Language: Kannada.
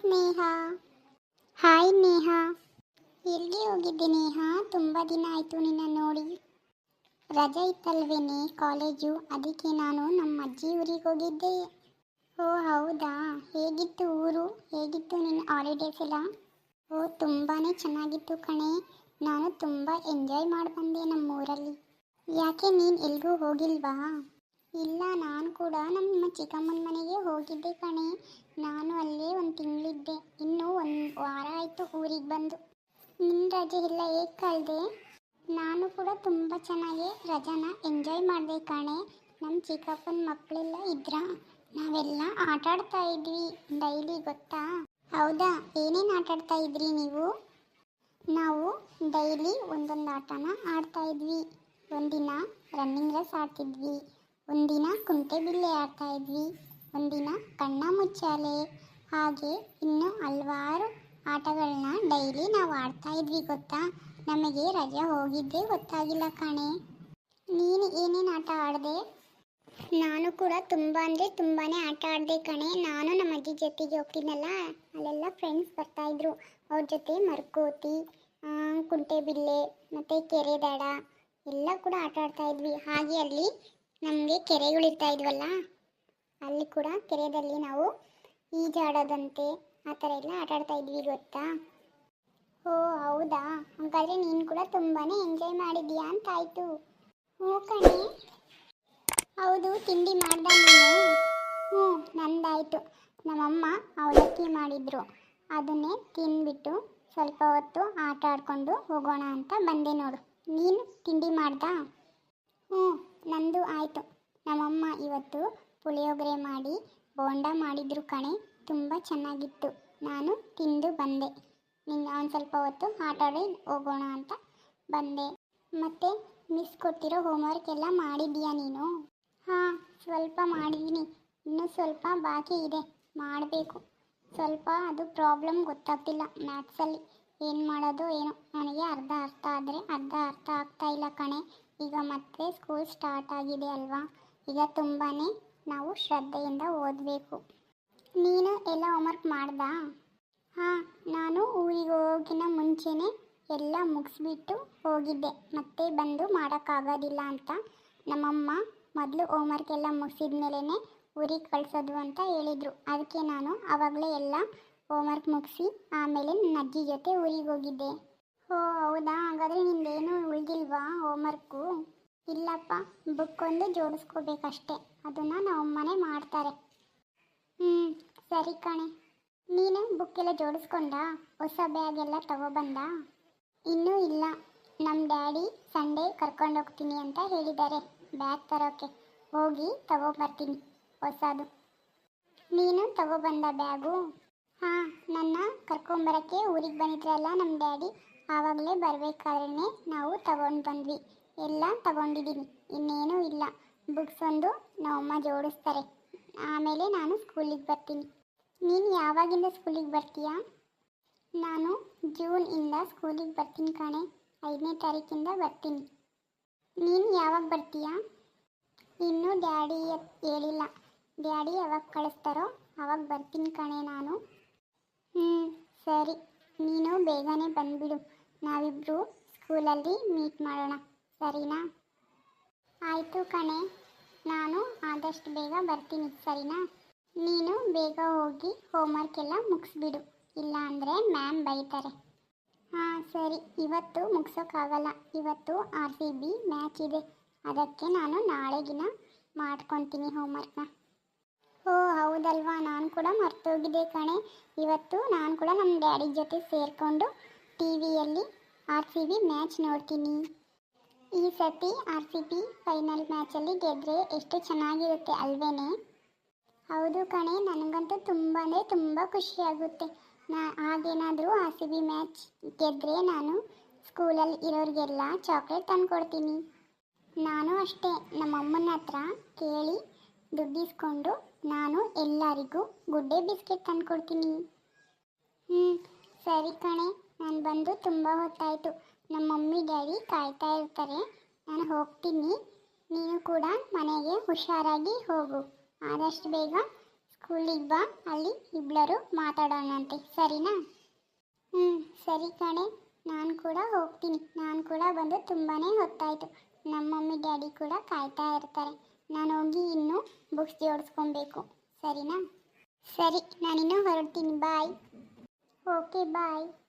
ಸ್ನೇಹ. ಹಾಯ್ ನೇಹ. ಎಲ್ಲಿಗೆ ಹೋಗಿದ್ದೆ ನೇಹ? ತುಂಬ ದಿನ ಆಯಿತು ನಿನ್ನ ನೋಡಿ. ರಜೆ ಇತ್ತಲ್ವೇನೆ ಕಾಲೇಜು? ಅದಕ್ಕೆ ನಾನು ನಮ್ಮ ಅಜ್ಜಿ ಊರಿಗೆ ಹೋಗಿದ್ದೆ. ಓ, ಹೌದಾ? ಹೇಗಿತ್ತು ಊರು? ಹೇಗಿತ್ತು ನಿನ್ನ ಹಾಲಿಡೇಸ್ ಎಲ್ಲ? ಓ ತುಂಬಾ ಚೆನ್ನಾಗಿತ್ತು ಕಣೆ. ನಾನು ತುಂಬ ಎಂಜಾಯ್ ಮಾಡಿ ಬಂದೆ ನಮ್ಮ ಊರಲ್ಲಿ ಯಾಕೆ ನೀನು ಎಲ್ಗೂ ಹೋಗಿಲ್ವಾ? ಇಲ್ಲ, ನಾನು ಕೂಡ ನಮ್ಮ ಚಿಕ್ಕಮ್ಮನ ಮನೆಗೆ ಹೋಗಿದ್ದೆ ಕಣೆ. ನಾನು ಅಲ್ಲೇ ಒಂದು ತಿಂಗಳಿದ್ದೆ. ಇನ್ನೂ ಒಂದು ವಾರ ಆಯಿತು ಊರಿಗೆ ಬಂದು. ನಿನ್ನ ರಜೆ ಎಲ್ಲ ಹೇಗೆ ಕಳೆದೆ? ನಾನು ಕೂಡ ತುಂಬ ಚೆನ್ನಾಗಿ ರಜಾನ ಎಂಜಾಯ್ ಮಾಡಿದೆ ಕಣೆ. ನಮ್ಮ ಚಿಕ್ಕಪ್ಪನ ಮಕ್ಕಳೆಲ್ಲ ಇದ್ರ? ನಾವೆಲ್ಲ ಆಟ ಇದ್ವಿ ಡೈಲಿ, ಗೊತ್ತಾ? ಹೌದಾ? ಏನೇನು ಆಟ ಆಡ್ತಾ ಇದ್ರಿ ನೀವು? ನಾವು ಡೈಲಿ ಒಂದೊಂದು ಆಟನ ಆಡ್ತಾ ಇದ್ವಿ. ಒಂದಿನ ರನ್ನಿಂಗ್ ರೇಸ್ ಆಡ್ತಿದ್ವಿ. ಒಂದಿನ ಕುಂಟೆ ಬಿಲ್ಲೆ ಆಡ್ತಾ ಇದ್ವಿ. ಒಂದಿನ ಕಣ್ಣ ಮುಚ್ಚಾಲೆ. ಹಾಗೆ ಇನ್ನು ಹಲವಾರು ಆಟಗಳನ್ನ ಡೈಲಿ ನಾವು ಆಡ್ತಾ ಇದ್ವಿ ಗೊತ್ತಾ? ನಮಗೆ ರಜೆ ಹೋಗಿದ್ದೇ ಗೊತ್ತಾಗಿಲ್ಲ ಕಣೆ. ನೀನು ಏನೇನು ಆಟ ಆಡಿದೆ? ನಾನು ಕೂಡ ತುಂಬ ಅಂದರೆ ತುಂಬಾ ಆಟ ಆಡಿದೆ ಕಣೆ. ನಾನು ನಮ್ಮ ಅಜ್ಜಿ ಜೊತೆಗೆ ಹೋಗ್ತೀನಲ್ಲ ಅಲ್ಲೆಲ್ಲ ಫ್ರೆಂಡ್ಸ್ ಬರ್ತಾಯಿದ್ರು ಅವ್ರ ಜೊತೆ ಮರ್ಕೋತಿ ಕುಂಟೆ ಕುಂಟೆಬಿಲ್ಲೆ ಮತ್ತು ಕೆರೆ ದಡ, ಎಲ್ಲ ಕೂಡ ಆಟ ಆಡ್ತಾ ಇದ್ವಿ. ಹಾಗೆ ಅಲ್ಲಿ ನಮಗೆ ಕೆರೆಗಳಿರ್ತಾ ಇದ್ವಲ್ಲ, ಅಲ್ಲಿ ಕೂಡ ಕೆರೆಯಲ್ಲಿ ನಾವು ಈಜಾಡೋದಂತೆ ಆ ಥರ ಎಲ್ಲ ಆಟ ಆಡ್ತಾ ಇದ್ವಿ, ಗೊತ್ತಾ? ಓ, ಹೌದಾ? ಹಾಗಾದರೆ ನೀನು ಕೂಡ ತುಂಬಾ ಎಂಜಾಯ್ ಮಾಡಿದ್ಯಾ ಅಂತ ಆಯಿತು. ಹ್ಞೂ ಕಣೆ. ಹೌದು, ತಿಂಡಿ ಮಾಡ್ದ ನೀನು? ಹ್ಞೂ, ನಂದಾಯಿತು. ನಮ್ಮಮ್ಮ ಅವಲಕ್ಕಿ ಮಾಡಿದ್ರು. ಅದನ್ನೇ ತಿಂದ್ಬಿಟ್ಟು ಸ್ವಲ್ಪ ಹೊತ್ತು ಆಟ ಆಡ್ಕೊಂಡು ಹೋಗೋಣ ಅಂತ ಬಂದೆ ನೋಡು. ನೀನು ತಿಂಡಿ ಮಾಡ್ದಾ? ಹ್ಞೂ. ನಂದು ಆಯಿತು. ನಮ್ಮಮ್ಮ ಇವತ್ತು ಪುಳಿಯೋಗರೆ ಮಾಡಿ, ಬೋಂಡ ಮಾಡಿದ್ರು ಕಣೆ. ತುಂಬ ಚೆನ್ನಾಗಿತ್ತು. ನಾನು ತಿಂದು ಬಂದೆ. ನಿನ್ನ ಒಂದು ಸ್ವಲ್ಪ ಹೊತ್ತು ಆಟಾಡಿ ಹೋಗೋಣ ಅಂತ ಬಂದೆ. ಮತ್ತು ಮಿಸ್ ಕೊಟ್ಟಿರೋ ಹೋಮ್ವರ್ಕ್ ಎಲ್ಲ ಮಾಡಿದ್ಯಾ ನೀನು? ಹಾಂ, ಸ್ವಲ್ಪ ಮಾಡಿದ್ದೀನಿ ಇನ್ನೂ ಸ್ವಲ್ಪ ಬಾಕಿ ಇದೆ. ಮಾಡಬೇಕು. ಸ್ವಲ್ಪ ಅದು ಪ್ರಾಬ್ಲಮ್ ಗೊತ್ತಾಗ್ತಿಲ್ಲ ಮ್ಯಾಥ್ಸಲ್ಲಿ ಏನು ಮಾಡೋದು ಏನು. ನನಗೆ ಅರ್ಧ ಅರ್ಥ ಆದರೆ ಅರ್ಧ ಅರ್ಥ ಆಗ್ತಾ ಇಲ್ಲ ಕಣೆ. ಈಗ ಮತ್ತೆ ಸ್ಕೂಲ್ ಸ್ಟಾರ್ಟ್ ಆಗಿದೆ ಅಲ್ವಾ? ಈಗ ತುಂಬಾ ನಾವು ಶ್ರದ್ಧೆಯಿಂದ ಓದಬೇಕು. ನೀನು ಎಲ್ಲ ಹೋಮ್ವರ್ಕ್ ಮಾಡ್ದಾ? ಹಾಂ, ನಾನು ಊರಿಗೆ ಹೋಗಿನ ಮುಂಚೆನೇ ಎಲ್ಲ ಮುಗಿಸ್ಬಿಟ್ಟು ಹೋಗಿದ್ದೆ. ಮತ್ತೆ ಬಂದು ಮಾಡೋಕ್ಕಾಗೋದಿಲ್ಲ ಅಂತ ನಮ್ಮಮ್ಮ ಮೊದಲು ಹೋಮ್ವರ್ಕ್ ಎಲ್ಲ ಮುಗಿಸಿದ ಮೇಲೇ ಊರಿಗೆ ಕಳಿಸೋದು ಅಂತ ಹೇಳಿದರು. ಅದಕ್ಕೆ ನಾನು ಆವಾಗಲೇ ಎಲ್ಲ ಹೋಮ್ವರ್ಕ್ ಮುಗಿಸಿ ಆಮೇಲೆ ನನ್ನ ಅಜ್ಜಿ ಜೊತೆ ಊರಿಗೆ ಹೋಗಿದ್ದೆ. ಓ, ಹೌದಾ? ಹಾಗಾದರೆ ನಿಂದೇನು ಉಳಿದಿಲ್ವಾ ಹೋಮ್ವರ್ಕು ಇಲ್ಲಪ್ಪ ಬುಕ್ ಒಂದು ಜೋಡಿಸ್ಕೋಬೇಕಷ್ಟೆ. ಅದನ್ನು ನಮ್ಮನೆ ಮಾಡ್ತಾರೆ. ಹ್ಞೂ ಸರಿ ಕಣೆ. ನೀನು ಬುಕ್ ಎಲ್ಲ ಜೋಡಿಸ್ಕೊಂಡ? ಹೊಸ ಬ್ಯಾಗ್ ಎಲ್ಲ ತಗೊಬಂದ? ಇನ್ನೂ ಇಲ್ಲ. ನಮ್ಮ ಡ್ಯಾಡಿ ಸಂಡೇ ಕರ್ಕೊಂಡು ಹೋಗ್ತೀನಿ ಅಂತ ಹೇಳಿದ್ದಾರೆ. ಬ್ಯಾಗ್ ತರೋಕ್ಕೆ ಹೋಗಿ ತಗೊಬರ್ತೀನಿ ಹೊಸದು. ನೀನು ತಗೊಬಂದ ಬ್ಯಾಗು? ಹಾಂ, ನನ್ನ ಕರ್ಕೊಂಬರೋಕ್ಕೆ ಊರಿಗೆ ಬಂದಿದ್ರಲ್ಲ ನಮ್ಮ ಡ್ಯಾಡಿ? ಆವಾಗಲೇ ಬರಬೇಕಾದ್ರೆ ನಾವು ತಗೊಂಡು ಬಂದ್ವಿ. ಎಲ್ಲ ತಗೊಂಡಿದ್ದೀನಿ ಇನ್ನೇನೂ ಇಲ್ಲ. ಬುಕ್ಸ್ ಒಂದು ನಮ್ಮಮ್ಮ ಜೋಡಿಸ್ತಾರೆ. ಆಮೇಲೆ ನಾನು ಸ್ಕೂಲಿಗೆ ಬರ್ತೀನಿ. ನೀನು ಯಾವಾಗಿಂದ ಸ್ಕೂಲಿಗೆ ಬರ್ತೀಯಾ? ನಾನು ಜೂನ್ ಇಂದ ಸ್ಕೂಲಿಗೆ ಬರ್ತೀನಿ ಕಣೆ. ಐದನೇ ತಾರೀಕಿಂದ ಬರ್ತೀನಿ. ನೀನು ಯಾವಾಗ ಬರ್ತೀಯಾ? ಇನ್ನೂ ಡ್ಯಾಡಿ ಹೇಳಿಲ್ಲ. ಡ್ಯಾಡಿ ಯಾವಾಗ ಕಳಿಸ್ತಾರೋ ಅವಾಗ ಬರ್ತೀನಿ ಕಣೆ ನಾನು. ಹ್ಞೂ ಸರಿ. ನೀನು ಬೇಗನೆ ಬಂದುಬಿಡು. ನಾವಿಬ್ಬರು ಸ್ಕೂಲಲ್ಲಿ ಮೀಟ್ ಮಾಡೋಣ, ಸರಿನಾ? ಆಯಿತು ಕಣೆ, ನಾನು ಆದಷ್ಟು ಬೇಗ ಬರ್ತೀನಿ, ಸರಿನಾ? ನೀನು ಬೇಗ ಹೋಗಿ ಹೋಮ್ವರ್ಕ್ ಎಲ್ಲ ಮುಗಿಸ್ಬಿಡು, ಇಲ್ಲಾಂದರೆ ಮ್ಯಾಮ್ ಬೈತಾರೆ. ಹಾಂ, ಸರಿ, ಇವತ್ತು ಮುಗಿಸೋಕ್ಕಾಗಲ್ಲ, ಇವತ್ತು ಆರ್ ಸಿ ಬಿ ಮ್ಯಾಚ್ ಇದೆ, ಅದಕ್ಕೆ ನಾನು ನಾಳೆಗಿನ ಮಾಡ್ಕೊತೀನಿ ಹೋಮ್ವರ್ಕ್ನ ಓ, ಹೌದಲ್ವಾ, ನಾನು ಕೂಡ ಮರ್ತೋಗಿದ್ದೆ ಕಣೆ, ಇವತ್ತು ನಾನು ಕೂಡ ನಮ್ಮ ಡ್ಯಾಡಿ ಜೊತೆ ಸೇರಿಕೊಂಡು ಟಿ ವಿಯಲ್ಲಿ ಆರ್ ಸಿ ಬಿ ಮ್ಯಾಚ್ ನೋಡ್ತೀನಿ. ಈ ಸತಿ ಆರ್ ಸಿ ಬಿ ಫೈನಲ್ ಮ್ಯಾಚಲ್ಲಿ ಗೆದ್ದರೆ ಎಷ್ಟು ಚೆನ್ನಾಗಿರುತ್ತೆ ಅಲ್ವೇನೆ? ಹೌದು ಕಣೆ, ನನಗಂತೂ ತುಂಬ ಅಂದರೆ ತುಂಬ ಖುಷಿಯಾಗುತ್ತೆ. ನಾ ಆಗೇನಾದರೂ ಆರ್ ಸಿ ಬಿ ಮ್ಯಾಚ್ ಗೆದ್ದರೆ ನಾನು ಸ್ಕೂಲಲ್ಲಿ ಇರೋರಿಗೆಲ್ಲ ಚಾಕ್ಲೇಟ್ ತಂದುಕೊಡ್ತೀನಿ. ನಾನು ಅಷ್ಟೇ ನಮ್ಮ ಅಮ್ಮನ ಹತ್ರ ಕೇಳಿ ದುಡ್ಡಿಸ್ಕೊಂಡು ನಾನು ಎಲ್ಲರಿಗೂ ಗುಡ್ಡೆ ಬಿಸ್ಕೆಟ್ ತಂದುಕೊಡ್ತೀನಿ. ಹ್ಞೂ ಸರಿ ಕಣೆ. ನಾನು ಬಂದು ತುಂಬ ಹೊತ್ತಾಯಿತು. ನಮ್ಮ ಮಮ್ಮಿ, ಡ್ಯಾಡಿ ಕಾಯ್ತಾ ಇರ್ತಾರೆ. ನಾನು ಹೋಗ್ತೀನಿ. ನೀನು ಕೂಡ ಮನೆಗೆ ಹುಷಾರಾಗಿ ಹೋಗು. ಆದಷ್ಟು ಬೇಗ ಸ್ಕೂಲಿಗೆ ಬಾ. ಅಲ್ಲಿ ಇಬ್ಬರು ಮಾತಾಡೋಣಂತೆ ಸರಿನಾ? ಹ್ಞೂ ಸರಿ ಕಣೆ. ನಾನು ಕೂಡ ಹೋಗ್ತೀನಿ. ನಾನು ಕೂಡ ಬಂದು ತುಂಬಾ ಹೊತ್ತಾಯಿತು. ನಮ್ಮ ಮಮ್ಮಿ, ಡ್ಯಾಡಿ ಕೂಡ ಕಾಯ್ತಾ ಇರ್ತಾರೆ. ನಾನು ಹೋಗಿ ಇನ್ನೂ ಬುಕ್ಸ್ ಜೋಡಿಸ್ಕೊಬೇಕು ಸರಿನಾ? ಸರಿ, ನಾನಿನ್ನೂ ಹೊರಡ್ತೀನಿ. Bye okay bye